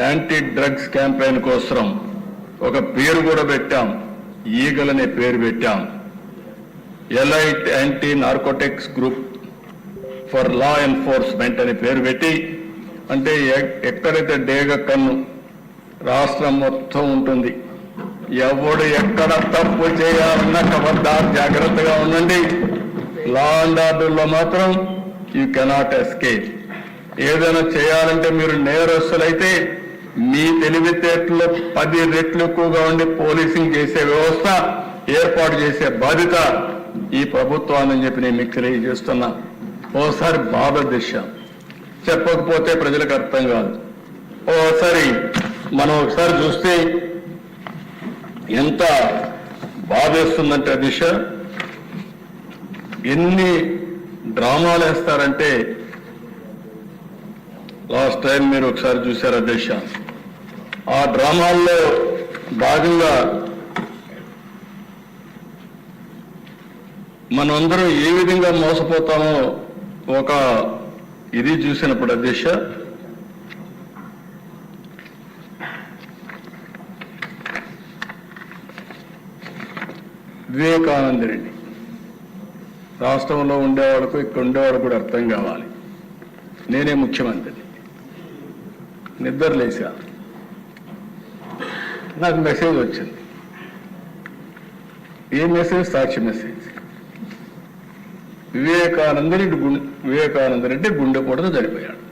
Anti drugs campaign కోసం ఒక పేరు కూడా పెట్టాం. ఈగలనే పేరు పెట్టాం. Elite anti narcotics group for law enforcement అని పేరు పెట్టి అంటే ఎ- ఎక్కడైతే డేగ కన్ను రాష్ట్రం మొత్తం ఉంటుంది ఎవడు ఎక్కడ తప్పు చేయాలన్నా ఖబర్దార్ జాగ్రత్తగా ఉండండి. లా అండ్ ఆర్డర్లో మాత్రం యూ కెనాట్ ఎస్కేప్ ఏదైనా చేయాలంటే మీరు నేరస్తులైతే మీ తెలివితేటలు పది రెట్లు ఎక్కువగా ఉండి పోలీసింగ్ చేసే వ్యవస్థ ఏర్పాటు చేసే బాధ్యత ఈ ప్రభుత్వాన్ని చెప్పి నేను మీకు తెలియజేస్తున్నా. ఓసారి బాధ దిశ. చెప్పకపోతే ప్రజలకు అర్థం కాదు. ఓసారి మనం ఒకసారి చూస్తే ఎంత బాధేస్తుందంటే దిశ. ఎన్ని డ్రామాలు వేస్తారంటే లాస్ట్ టైం మీరు ఒకసారి చూశారు అధ్యక్ష ఆ డ్రామాల్లో భాగంగా మనందరం ఏ విధంగా మోసపోతామో ఒక ఇది చూసినప్పుడు అధ్యక్ష. వివేకానంద రెడ్డి. రాష్ట్రంలో ఉండేవాళ్ళకు ఇక్కడ ఉండేవాడు కూడా అర్థం కావాలి. నేనే ముఖ్యమంత్రి నిద్ర నాకు మెసేజ్ వచ్చింది. ఏ మెసేజ్? సాక్షి మెసేజ్. వివేకానందరెడ్డి గుండె వివేకానంద రెడ్డి గుండెపోటుతో చనిపోయాడు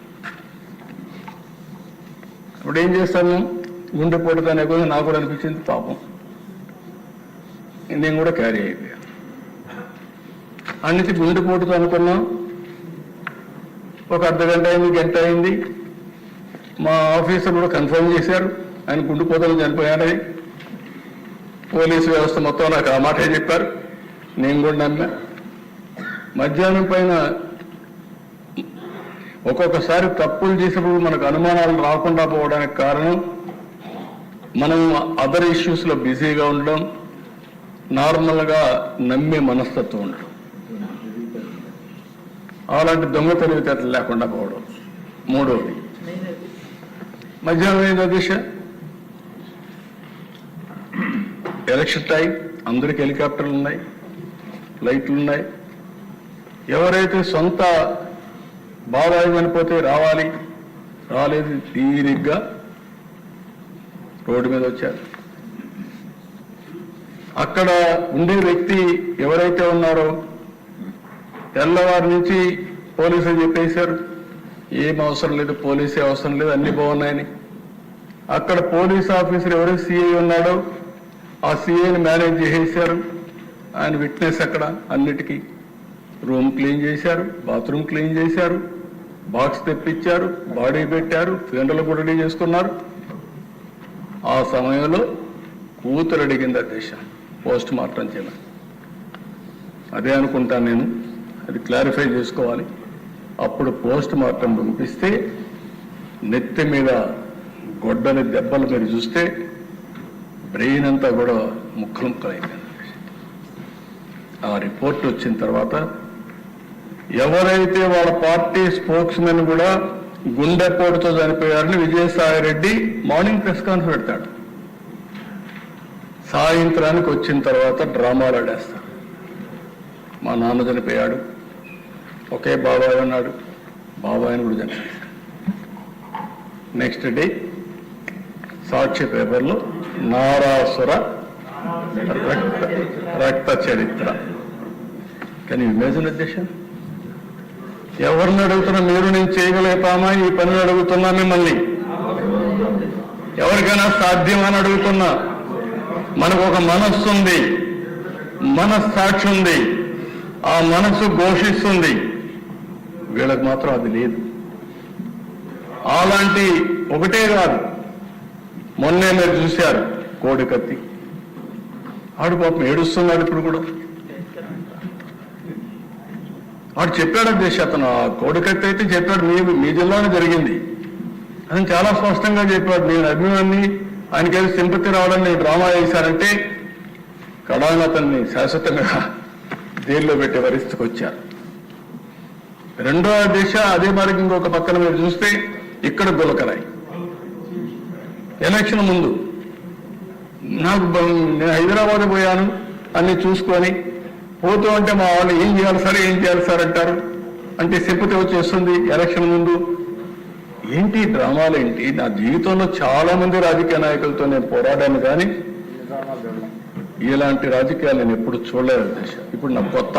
ఇప్పుడు ఏం చేస్తాను గుండెపోటుతో అనే కొంచెం నాకు కూడా అనిపించింది పాపం. నేను కూడా క్యారీ అయిపోయాను. అన్నిటి గుండెపోటుతో అనుకున్నాం. ఒక అర్ధ గంట అయింది గంట అయింది. మా ఆఫీసర్ కూడా కన్ఫర్మ్ చేశారు. ఆయన గుండెపోతలు చనిపోయాడని పోలీసు వ్యవస్థ మొత్తం నాకు ఆ మాటే చెప్పారు. నేను కూడా నమ్మా మధ్యాహ్నం పైన ఒక్కొక్కసారి తప్పులు చేసినప్పుడు మనకు అనుమానాలు రాకుండా పోవడానికి కారణం మనం అదర్ ఇష్యూస్లో బిజీగా ఉండడం నార్మల్గా నమ్మే మనస్తత్వం ఉండడం. అలాంటి దొంగ తెలివితేటలు లేకుండా పోవడం. మూడవది మధ్యాహ్నం అయిందా దిశ? ఎలక్షన్ టైం అందరికి హెలికాప్టర్లు ఉన్నాయి లైట్లు ఉన్నాయి. ఎవరైతే సొంత బాబాయి అనిపోతే రావాలి రాలేదు తీరిగ్గా రోడ్డు మీద వచ్చారు. అక్కడ ఉండే వ్యక్తి ఎవరైతే ఉన్నారో తెల్లవారి నుంచి పోలీసులు చెప్పేశారు ఏం అవసరం లేదు పోలీసే అవసరం లేదు అన్ని బాగున్నాయని. అక్కడ పోలీస్ ఆఫీసర్ ఎవరు సిఐ ఉన్నాడో ఆ సీఏని మేనేజ్ చేసేశారు. ఆయన విట్నెస్ అక్కడ అన్నిటికీ. రూమ్ క్లీన్ చేశారు బాత్రూమ్ క్లీన్ చేశారు బాక్స్ తెప్పించారు బాడీ పెట్టారు ఫిండలు కూడా రెడీ చేసుకున్నారు. ఆ సమయంలో కూతురు అడిగింది అధ్యక్ష పోస్ట్ మార్టం చేయమని అదే అనుకుంటాను నేను అది క్లారిఫై చేసుకోవాలి. అప్పుడు పోస్ట్ మార్టం పంపిస్తే నెత్తి మీద గొడ్డని దెబ్బలు మీరు చూస్తే బ్రెయిన్ అంతా కూడా ముక్కలు ముక్కలు అయిపోయింది ఆ రిపోర్ట్ వచ్చిన తర్వాత ఎవరైతే వాళ్ళ పార్టీ స్పోక్స్ మెన్ కూడా గుండెపోటుతో చనిపోయారని Vijayasai Reddy morning press conference పెడతాడు. సాయంత్రానికి వచ్చిన తర్వాత డ్రామాలు ఆడేస్తాడు మా నాన్న చనిపోయాడు. ఒకే బాబాయ్ ఉన్నాడు. బాబాయ్ని కూడా చనిపోయాడు నెక్స్ట్ డే సాక్షి పేపర్లో నారాసుర రక్త రక్త చరిత్ర. కానీ ఇమేజిన్ అధ్యక్ష? ఎవరిని అడుగుతున్నా మీరు నేను చేయగలుగుతామా? ఈ పనులు అడుగుతున్నా మిమ్మల్ని. ఎవరికైనా సాధ్యమని అడుగుతున్నా. మనకు ఒక మనస్సు ఉంది. మనస్సాక్షి ఉంది. ఆ మనస్సు ఘోషిస్తుంది. వీళ్ళకి మాత్రం అది లేదు. అలాంటి ఒకటే కాదు. మొన్నే మీరు చూశారు కోడి కత్తి. ఆడు పాపం ఏడుస్తున్నాడు ఇప్పుడు కూడా. వాడు చెప్పాడు దేశ అతను ఆ కోడికత్తి అయితే చెప్పాడు మీ మీ జిల్లాలో జరిగింది. అని చాలా స్పష్టంగా చెప్పాడు నేను అభిమాన్ని ఆయనకేదో సింపతి రావడం నేను డ్రామా వేశారంటే కడాన అతన్ని శాశ్వతంగా జైల్లో పెట్టే పరిస్థితికి వచ్చారు. రెండో దేశ అదే మార్గం ఇంకొక పక్కన మీరు చూస్తే ఇక్కడ గులకరాయి. ఎలక్షన్ ముందు. నాకు నేను హైదరాబాద్ పోయాను అన్ని చూసుకొని పోతూ ఉంటే మా వాళ్ళు ఏం చేయాలి సార్ ఏం చేయాలి సార్ అంటారు. అంటే సింపతి వచ్చేస్తుంది ఎలక్షన్ ముందు. ఏంటి డ్రామాలు ఏంటి? నా జీవితంలో చాలా మంది రాజకీయ నాయకులతో నేను పోరాడాను కానీ ఇలాంటి రాజకీయాలు నేను ఎప్పుడు చూడలేదు ఇప్పుడు నా కొత్త.